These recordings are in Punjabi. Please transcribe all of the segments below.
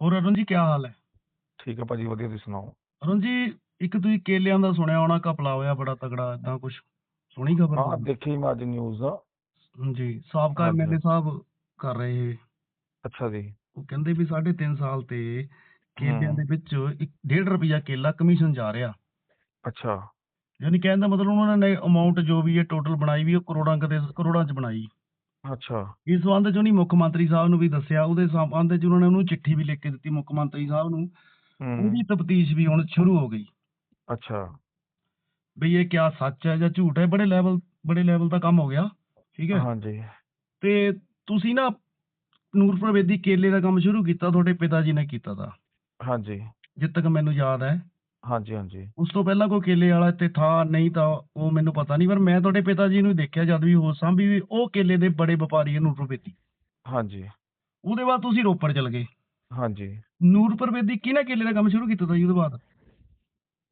ਹੋਰ ਅਰੁਣ ਜੀ ਕੀ ਹਾਲ ਹੈ? ਠੀਕ ਹੈ ਭਾਜੀ ਵਧੀਆ ਤੁਸੀਂ ਸੁਣਾਓ? ਅਰੁਣ ਜੀ ਇੱਕ ਤੁਸੀਂ ਕੇਲਿਆਂ ਦਾ ਸੁਣਿਆ ਹੋਣਾ ਘਪਲਾ ਹੋਇਆ ਬੜਾ ਤਗੜਾ ਇਦਾਂ ਕੁਝ ਸੁਣੀ ਖਬਰ ਹਾਂ ਦੇਖੀ ਮੈਂ ਅੱਜ ਨਿਊਜ਼ ਜੀ ਸਾਬਕਾ ਹਾਂਜੀ। ਐਮਐਲਏ ਸਾਹਿਬ ਕਰ ਰਹੇ ਅੱਛਾ ਜੀ। ਉਹ ਕਹਿੰਦੇ ਵੀ 3.5 ਸਾਲ ਤੇ ਕੇਲਿਆਂ ਹਮ। ਦੇ ਵਿੱਚ 1.5 ਰੁਪਿਆ ਕੇਲਾ ਕਮਿਸ਼ਨ ਜਾ ਰਿਹਾ। ਅੱਛਾ। ਯਾਨੀ ਕਹਿਣ ਦਾ ਮਤਲਬ ਉਹਨਾਂ ਨੇ ਅਮਾਉਂਟ ਜੋ ਵੀ ਹੈ ਟੋਟਲ ਬਣਾਈ ਵੀ ਉਹ ਕਰੋੜਾਂ ਕਦੇ ਕਰੋੜਾਂ ਚ ਬਣਾਈ। ਅੱਛਾ। ਇਸ ਸੰਬੰਧ ਚ ਉਹਨੇ ਮੁੱਖ ਮੰਤਰੀ ਸਾਹਿਬ ਨੂੰ ਵੀ ਦੱਸਿਆ ਉਹਦੇ ਸੰਬੰਧ ਚ ਉਹਨਾਂ ਨੇ ਉਹਨੂੰ ਚਿੱਠੀ ਵੀ ਲਿਖ ਕੇ ਦਿੱਤੀ ਮੁੱਖ ਮੰਤਰੀ ਸਾਹਿਬ ਨੂੰ। ਹੂੰ। ਉਹਦੀ ਤਫਤੀਸ਼ ਵੀ ਹੁਣ ਸ਼ੁਰੂ ਹੋ ਗਈ। ਅੱਛਾ। ਵੀ ਇਹ ਕਿਆ ਸੱਚ ਹੈ ਜਾਂ ਝੂਠ ਹੈ ਬੜੇ ਲੈਵਲ ਬੜੇ ਲੈਵਲ ਦਾ ਕੰਮ ਹੋ ਗਿਆ। ਠੀਕ ਹੈ। ਹਾਂਜੀ। ਤੇ ਤੁਸੀਂ ਨਾ ਨੂਰਪੁਰ ਵੇਦੀ ਕੇਲੇ ਦਾ ਕੰਮ ਸ਼ੁਰੂ ਕੀਤਾ ਤੁਹਾਡੇ ਪਿਤਾ ਜੀ ਨੇ ਕੀਤਾ ਤਾ ਹਾਂਜੀ। ਜਿੱਦ ਤੱਕ ਮੈਨੂੰ ਯਾਦ ਹੈ। ਹਾਂਜੀ ਹਾਂਜੀ। ਉਸ ਤੋਂ ਪਹਿਲਾਂ ਕੋਈ ਕੇਲੇ ਵਾਲਾ ਇੱਥੇ ਥਾ ਨਹੀਂ ਤਾਂ ਉਹ ਮੈਨੂੰ ਪਤਾ ਨਹੀਂ ਪਰ ਮੈਂ ਤੁਹਾਡੇ ਪਿਤਾ ਜੀ ਨੂੰ ਦੇਖਿਆ ਜਦ ਵੀ ਹੋ ਸਾਂਭੀ ਵੀ ਉਹ ਕੇਲੇ ਦੇ ਬੜੇ ਵਪਾਰੀ ਹੈ ਨੂਰਪੁਰ ਵੇਦੀ ਹਾਂਜੀ। ਉਹਦੇ ਬਾਅਦ ਤੁਸੀਂ ਰੋਪੜ ਚਲ ਗਏ। ਹਾਂਜੀ। ਨੂਰਪੁਰ ਵੇਦੀ ਕਿਹਨੇ ਕੇਲੇ ਦਾ ਕੰਮ ਸ਼ੁਰੂ ਕੀਤਾ ਤਾ ਜੀ ਉਹਦੇ ਬਾਅਦ?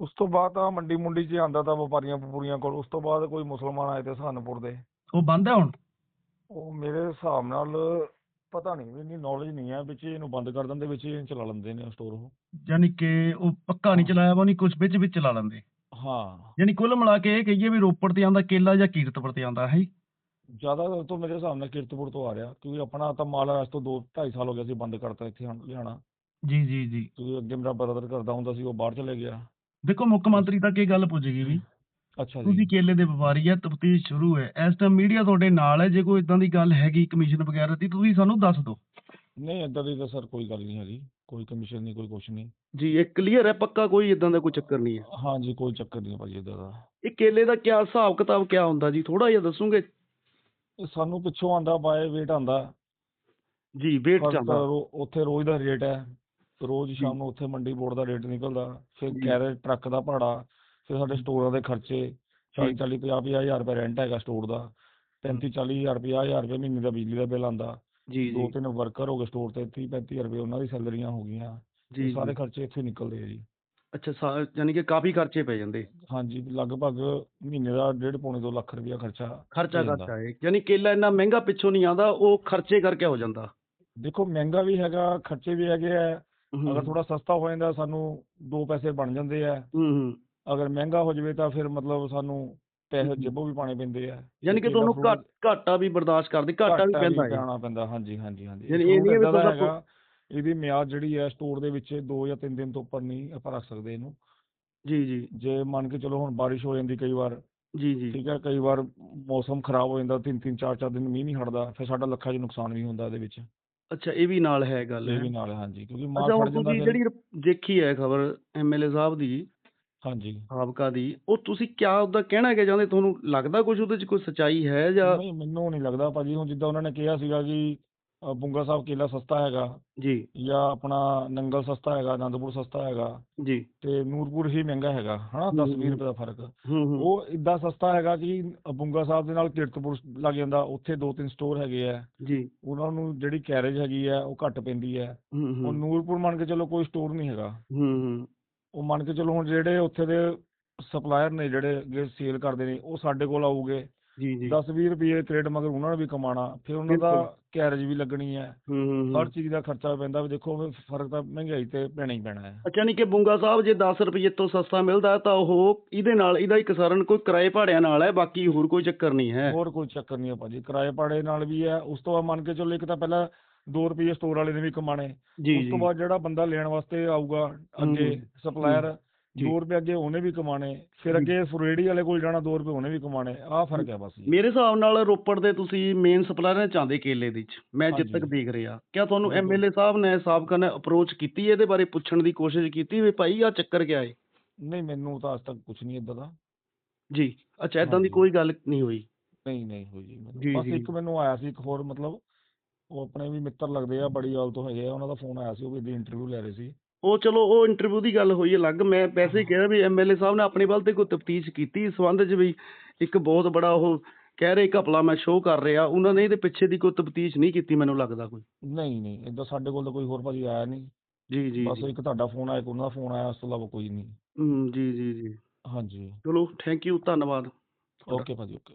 ਉਸ ਤੋਂ ਬਾਅਦ ਤਾਂ ਮੰਡੀ ਮੁੰਡੀ 'ਚ ਆਂਦਾ ਤਾਂ ਵਪਾਰੀਆਂ ਵਪੂਰੀਆਂ ਕੋਲ ਉਸ ਤੋਂ ਬਾਅਦ ਕੋਈ ਮੁਸਲਮਾਨ ਆਏ ਤੇ ਸਹਾਰਨਪੁਰ ਦੇ। ਉਹ ਬੰਦ ਹੈ ਹੁਣ? ਉਹ ਮੇਰੇ ਹਿਸਾਬ ਨਾਲ ਪਤਾ ਨਹੀਂ ਇੰਨੀ ਨੌਲੇਜ ਨਹੀਂ ਹੈ ਵਿੱਚ ਇਹਨੂੰ ਬੰਦ ਕਰ ਦਿੰਦੇ ਵਿੱਚ ਹੀ ਚਲਾ ਲੈਂਦੇ ਨੇ ਸਟੋਰ ਉਹ। ਯਾਨੀ ਕਿ ਉਹ ਪੱਕਾ ਨਹੀਂ ਚਲਾਇਆ ਵਾ ਨਹੀਂ ਕੁਝ ਵਿੱਚ ਵਿੱਚ ਚਲਾ ਲੈਂਦੇ। ਹਾਂ। ਯਾਨੀ ਕੁੱਲ ਮਿਲਾ ਕੇ ਇਹ ਕਹੀਏ ਵੀ ਰੋਪੜ ਤੇ ਆਂਦਾ ਕੇਲਾ ਜਾਂ ਕੀਰਤਪੁਰ ਤੇ ਆਂਦਾ ਹੈ ਜ਼ਿਆਦਾ ਤੋਂ ਮੇਰੇ ਹਿਸਾਬ ਨਾਲ ਕੀਰਤਪੁਰ ਤੋਂ ਆ ਰਿਹਾ ਕਿਉਂਕਿ ਆਪਣਾ ਤਾਂ ਮਾਲ ਅੱਜ ਤੋਂ 2 2.5 ਸਾਲ ਹੋ ਗਿਆ ਸੀ ਬੰਦ ਕਰਤਾ ਇੱਥੇ ਹੁਣ ਲਿਆਣਾ ਜੀ ਜੀ ਜੀ। ਕਿਉਂਕਿ ਅੱਗੇ ਮੇਰਾ ਬ੍ਰਦਰ ਕਰਦਾ ਹੁੰਦਾ ਸੀ ਉਹ ਬਾਹਰ ਚਲੇ ਗਿਆ। ਦੇਖੋ ਮੁੱਖ ਮੰਤਰੀ ਤੱਕ ਇਹ ਗੱਲ ਪੁੱਜ ਗਈ ਵੀ। ਅੱਛਾ ਤੁਸੀਂ ਜੀ ਕੇਲੇ ਦੇ ਵਪਾਰੀ ਹੈ ਤਫਤੀਸ਼ ਸ਼ੁਰੂ ਹੈ। ਇਸ ਟਾਈਮ ਮੀਡੀਆ ਤੁਹਾਡੇ ਨਾਲ ਹੈ ਜੇ ਕੋਈ ਇਦਾਂ ਦੀ ਗੱਲ ਹੈਗੀ ਕਮਿਸ਼ਨ ਵਗੈਰਾ ਦੀ ਤੁਸੀਂ ਸਾਨੂੰ ਦੱਸ ਦਿਓ। ਨਹੀਂ ਏਦਾਂ ਦੀ ਤਾਂ ਸਰ ਕੋਈ ਗੱਲ ਨਹੀਂ ਹੈਗੀ। ਕੋਈ ਕਮਿਸ਼ਨ ਨਹੀਂ ਕੋਈ ਕੁਛ ਨਹੀਂ। ਜੀ ਇਹ ਕਲੀਅਰ ਹੈ ਪੱਕਾ ਕੋਈ ਇਦਾਂ ਦਾ ਕੋਈ ਚੱਕਰ ਨਹੀਂ ਹੈ। ਹਾਂਜੀ ਕੋਈ ਚੱਕਰ ਨਹੀਂ ਭਾਜੀ ਏਦਾਂ ਦਾ। ਇਹ ਕੇਲੇ ਦਾ ਕੀ ਹਿਸਾਬ ਕਿਤਾਬ ਕੀ ਹੁੰਦਾ ਜੀ? ਥੋੜਾ ਜਿਹਾ ਦੱਸੋਗੇ? ਇਹ ਸਾਨੂੰ ਪਿੱਛੋਂ ਆਂਦਾ ਬਾਏ ਵੇਟ ਆਂਦਾ ਜੀ ਵੇਟ ਪਰ ਉੱਥੇ ਰੋਜ਼ ਦਾ ਰੇਟ ਹੈ। ਰੋਜ਼। ਸ਼ਾਮ ਨੂੰ ਉੱਥੇ ਮੰਡੀ ਬੋਰਡ ਦਾ ਰੇਟ ਨਿਕਲਦਾ। ਫਿਰ। ਕੈਰੇਟ ਟਰੱਕ ਦਾ ਭਾੜਾ। ਫਿਰ ਸਾਡੇ ਸਟੋਰਾਂ ਦੇ ਖਰਚੇ 40 ਜੀ। 40 50 50 ਹਜ਼ਾਰ ਰੁਪਏ ਰੈਂਟ ਹੈਗਾ ਸਟੋਰ ਦਾ। 35 40 ਹਜ਼ਾਰ ਰੁਪਏ ਹਜ਼ਾਰ ਰੁਪਏ ਮਹੀਨੇ ਦਾ ਬਿਜਲੀ ਦਾ ਬਿੱਲ ਆਂਦਾ ਜੀ ਦੋ ਤਿੰਨ ਵਰਕਰ ਹੋ ਗਏ ਸਟੋਰ ਤੇ 30 35 ਰੁਪਏ ਉਹਨਾਂ ਦੀ ਸੈਲਰੀਆਂ ਹੋ ਗਈਆਂ। ਜੀ ਸਾਰੇ ਖਰਚੇ ਇੱਥੇ ਨਿਕਲਦੇ ਆ ਜੀ। ਅੱਛਾ ਯਾਨੀ ਕਿ ਕਾਫੀ ਖਰਚੇ ਪੈ ਜਾਂਦੇ। ਹਾਂਜੀ ਲਗਭਗ ਮਹੀਨੇ ਦਾ ਡੇਢ ਪੌਣੇ ਦੋ ਲੱਖ ਰੁਪਇਆ ਖਰਚਾ ਖਰਚਾ। ਖਰਚਾ ਹੈ ਯਾਨੀ ਕੇਲਾ ਇੰਨਾ ਮਹਿੰਗਾ ਪਿੱਛੋਂ ਨਹੀਂ ਆਉਂਦਾ ਉਹ ਖਰਚੇ ਕਰਕੇ ਹੋ ਜਾਂਦਾ। ਦੇਖੋ ਮਹਿੰਗਾ ਵੀ ਹੈਗਾ ਖਰਚੇ ਵੀ ਹੈਗੇ ਆ। ਅਗਰ ਥੋੜਾ ਸਸਤਾ ਹੋ ਜਾਂਦਾ ਸਾਨੂੰ ਦੋ ਪੈਸੇ ਬਣ ਜਾਂਦੇ ਆ। ਹੂੰ ਹੂੰ। ਅਗਰ ਮਹਿੰਗਾ ਹੋ ਜਾਵੇ ਤਾਂ ਫਿਰ ਮਤਲਬ ਸਾਨੂੰ ਪੈਸੇ। ਜੇਬੋਂ ਵੀ ਪਾਣੇ ਪੈਂਦੇ ਆ। ਯਾਨੀ ਕਿ ਤੁਹਾਨੂੰ ਘਾਟ- ਘਾਟਾ ਵੀ ਬਰਦਾਸ਼ਤ ਕਰਦੇ ਘਾਟਾ ਵੀ ਪੈਂਦਾ ਹੈ। ਪਾਉਣਾ ਪੈਂਦਾ ਹਾਂਜੀ ਹਾਂਜੀ ਹਾਂਜੀ। ਯਾਨੀ ਇਹ ਨਹੀਂ ਵੀ ਤੁਹਾਡਾ ਇਹਦੀ ਮਿਆਦ ਜਿਹੜੀ ਹੈ ਸਟੋਰ ਦੇ ਵਿੱਚ 2 ਜਾਂ 3 ਦਿਨ ਤੋਂ ਉੱਪਰ ਨਹੀਂ ਆਪਾਂ ਰੱਖ ਸਕਦੇ ਇਹਨੂੰ। ਜੀ ਜੀ। ਜੇ ਮੰਨ ਕੇ ਚਲੋ ਹੁਣ ਬਾਰਿਸ਼ ਹੋ ਜਾਂਦੀ ਕਈ ਵਾਰ ਜੀ ਜੀ। ਠੀਕ ਹੈ ਕਈ ਵਾਰ ਮੌਸਮ ਖਰਾਬ ਹੋ ਜਾਂਦਾ ਤਿੰਨ ਤਿੰਨ ਚਾਰ ਚਾਰ ਦਿਨ ਮੀਂਹ ਨਹੀਂ ਹਟਦਾ ਫਿਰ ਸਾਡਾ ਲੱਖਾਂ 'ਚ ਨੁਕਸਾਨ ਵੀ ਹੁੰਦਾ ਇਹਦੇ ਵਿੱਚ। ਅੱਛਾ ਇਹ ਵੀ ਨਾਲ ਹੈ ਗੱਲ ਇਹ ਵੀ ਨਾਲ ਹਾਂਜੀ ਕਿਉਂਕਿ ਫੜ ਜਾਂਦਾ ਫਿਰ ਜਿਹੜੀ ਦੇਖੀ ਹੈ ਖਬਰ ਐਮਐਲਏ ਸਾਹਿਬ ਦੀ ਹਾਂਜੀ। ਸਾਬਕਾ ਦੀ। ਉਹ ਤੁਸੀਂ ਕਿਆ ਉਹਦਾ ਕਹਿਣਾ ਕਿ ਚਾਹੁੰਦੇ ਤੁਹਾਨੂੰ ਲੱਗਦਾ ਕੁਝ ਉਹਦੇ ਚ ਕੋਈ ਸਚਾਈ ਹੈ ਜਾਂ ਨਹੀਂ ਮੈਨੂੰ ਨਹੀਂ ਲੱਗਦਾ। ਭਾਜੀ ਹੁਣ ਜਿੱਦਾਂ ਉਹਨਾਂ ਨੇ ਕਿਹਾ ਸੀਗਾ ਕਿ ਅ, ਬੁੰਗਾ ਸਾਹਿਬ ਕੇਲਾ ਸਸਤਾ ਹੈਗਾ ਜੀ। ਜਾਂ ਆਪਣਾ ਨੰਗਲ ਸਸਤਾ ਹੈਗਾ ਆਨੰਦਪੁਰ ਸਸਤਾ ਹੈਗਾ ਜੀ। ਤੇ ਨੂਰਪੁਰ ਹੀ ਮਹਿੰਗਾ ਹੈਗਾ ਹਨਾ? 10 20 ਰੁਪਏ ਦਾ ਫ਼ਰਕ। ਹੂੰ ਹੂੰ। ਉਹ ਇਦਾਂ ਸਸਤਾ ਹੈਗਾ ਕਿ ਬੁੰਗਾ ਸਾਹਿਬ ਦੇ ਨਾਲ ਕੀਰਤਪੁਰ ਲੱਗ ਜਾਂਦਾ। ਉੱਥੇ ਦੋ ਤਿੰਨ ਸਟੋਰ ਹੈਗੇ ਆ। ਜੀ। ਉਹਨਾਂ ਨੂੰ ਜਿਹੜੀ ਕੈਰੇਜ ਹੈਗੀ ਆ ਉਹ ਘੱਟ ਪੈਂਦੀ ਹੈ ਹੂੰ। ਨੂਰਪੁਰ ਮੰਨ ਕੇ ਚਲੋ ਕੋਈ ਸਟੋਰ ਨਹੀਂ ਹੈਗਾ। ਹੂੰ ਹੂੰ। ਉਹ ਮੰਨ ਕੇ ਚਲੋ ਹੁਣ ਜਿਹੜੇ ਉੱਥੇ ਦੇ ਸਪਲਾਇਰ ਨੇ ਜਿਹੜੇ ਅੱਗੇ ਸੇਲ ਕਰਦੇ ਨੇ ਉਹ ਸਾਡੇ ਕੋਲ ਆਊਗੇ। ਜੀ ਜੀ। 10 20 ਰੁਪਏ ਕ੍ਰੇਡ ਮਗਰ ਉਹਨਾਂ ਨੇ ਵੀ ਕਮਾਣਾ ਫਿਰ ਉਹਨਾਂ ਦਾ। ਕੈਰੇਜ ਵੀ ਲੱਗਣੀ ਹੈ। ਹੂੰ ਹੂੰ ਹਰ ਚੀਜ਼ ਦਾ ਖਰਚਾ ਪੈਂਦਾ ਵੀ ਦੇਖੋ ਫ਼ਰਕ ਤਾਂ ਮਹਿੰਗਾਈ ਤੇ ਪੈਣਾ ਹੀ ਪੈਣਾ ਹੈ। ਅੱਛਾ ਨਹੀਂ ਕਿ ਬੁੰਗਾ ਸਾਹਿਬ ਜੇ 10 ਰੁਪਏ ਤੋਂ ਸਸਤਾ ਮਿਲਦਾ ਹੈ ਤਾਂ ਉਹ ਇਹਦੇ ਨਾਲ ਇਹਦਾ ਇੱਕ ਕਾਰਨ ਕੋਈ ਕਿਰਾਏ ਭਾੜਿਆਂ ਨਾਲ ਹੈ ਬਾਕੀ ਹੋਰ ਕੋਈ ਚੱਕਰ ਨਹੀਂ ਹੈ। ਹੋਰ ਕੋਈ ਚੱਕਰ ਨਹੀਂ ਹੈ ਭਾਜੀ ਕਿਰਾਏ ਪਾੜੇ ਨਾਲ ਵੀ ਹੈ। ਉਸ ਤੋਂ ਬਾਅਦ ਮੰਨ ਕੇ ਚੱਲੋ ਇੱਕ ਤਾਂ ਪਹਿਲਾਂ 2 ਰੁਪਏ ਸਟੋਰ ਵਾਲੇ ਨੇ ਵੀ ਕਮਾਣੇ ਉਸ ਤੋਂ ਬਾਅਦ ਜਿਹੜਾ ਬੰਦਾ ਲੈਣ ਵਾਸਤੇ ਆਊਗਾ ਅੱਗੇ ਸਪਲਾਇਰ ਜੀ। 2 ਰੁਪਏ ਅੱਗੇ ਉਹਨੇ ਵੀ ਕਮਾਣੇ ਫਿਰ। ਅੱਗੇ ਫਰੇੜੀ ਵਾਲੇ ਕੋਲ ਜਾਣਾ 2 ਰੁਪਏ ਉਹਨੇ ਵੀ ਕਮਾਣੇ ਆਹ ਫ਼ਰਕ ਹੈ ਬਸ ਮੇਰੇ ਹਿਸਾਬ ਨਾਲ ਰੋਪੜ ਦੇ ਤੁਸੀਂ ਮੇਨ ਸਪਲਾਇਰ ਨੇ ਚਾਹੁੰਦੇ ਕੇਲੇ ਦੀ ਚ ਮੈਂ ਜਿੱਦ ਤੱਕ। ਦੇਖ ਰਿਹਾ ਕਿਆ ਤੁਹਾਨੂੰ। ਐਮਐਲਏ ਸਾਹਿਬ ਨੇ ਸਾਬਕਾ ਨੇ ਅਪਰੋਚ ਕੀਤੀ ਇਹਦੇ ਬਾਰੇ ਪੁੱਛਣ ਦੀ ਕੋਸ਼ਿਸ਼ ਕੀਤੀ ਵੀ ਭਾਈ ਆ ਚੱਕਰ ਕਿਆ ਹੈ ਨਹੀਂ ਮੈਨੂੰ ਤਾਂ ਅੱਜ ਤੱਕ ਕੁਝ ਨਹੀਂ ਇਦਾਂ ਦਾ ਜੀ ਅੱਛਾ ਇਦਾਂ ਦੀ। ਕੋਈ ਗੱਲ ਨਹੀਂ ਹੋਈ ਨਹੀਂ ਨਹੀਂ ਹੋਈ ਜੀ ਬਸ। ਇੱਕ ਮੈਨੂੰ ਆਇਆ ਸੀ ਇੱਕ ਹੋਰ ਮਤਲਬ ਉਹ ਆਪਣੇ ਵੀ ਮਿੱਤਰ ਲੱਗਦੇ ਆ ਬੜੀ ਹਾਲ ਤੋਂ ਹੈਗੇ ਆ ਉਹਨਾਂ ਦਾ ਫੋਨ ਆਇਆ ਸੀ ਉਹ ਵੀ ਦੀ ਇੰਟਰਵਿਊ ਲੈ ਰਹੇ ਸੀ। ਉਹ ਚਲੋ ਉਹ ਇੰਟਰਵਿਊ ਦੀ ਗੱਲ ਹੋਈ ਅਲੱਗ ਮੈਂ ਹੀ ਕਿਹਾ ਵੀ ਐਮਐਲਏ ਸਾਹਿਬ ਨੇ ਆਪਣੇ ਵੱਲ ਤੇ ਕੋਈ ਤਫਤੀਸ਼ ਕੀਤੀ ਇਸ ਸੰਬੰਧ 'ਚ ਵੀ ਇੱਕ ਬਹੁਤ ਬੜਾ ਉਹ ਕਹਿ ਰਹੇ ਘਪਲਾ ਮੈਂ ਸ਼ੋਅ ਕਰ ਰਿਹਾ ਉਹਨਾਂ ਨੇ ਇਹਦੇ ਪਿੱਛੇ ਦੀ ਕੋਈ ਤਫਤੀਸ਼ ਨਹੀਂ ਕੀਤੀ ਮੈਨੂੰ ਲੱਗਦਾ ਕੋਈ। ਨਹੀਂ ਨਹੀਂ ਇਦਾਂ ਸਾਡੇ ਕੋਲ ਤਾਂ ਕੋਈ ਹੋਰ ਭਾਜੀ ਆਇਆ ਨਹੀਂ। ਜੀ ਜੀ ਬਸ ਇੱਕ ਤੁਹਾਡਾ ਫੋਨ ਆਇਆ ਇੱਕ ਉਹਨਾਂ ਦਾ ਫੋਨ ਆਇਆ ਉਸ ਤੋਂ ਇਲਾਵਾ ਕੋਈ ਨਹੀਂ। ਜੀ ਜੀ ਹਾਂਜੀ। ਚਲੋ ਥੈਂਕ ਯੂ ਧੰਨਵਾਦ। ਓਕੇ ਭਾਜੀ ਓਕੇ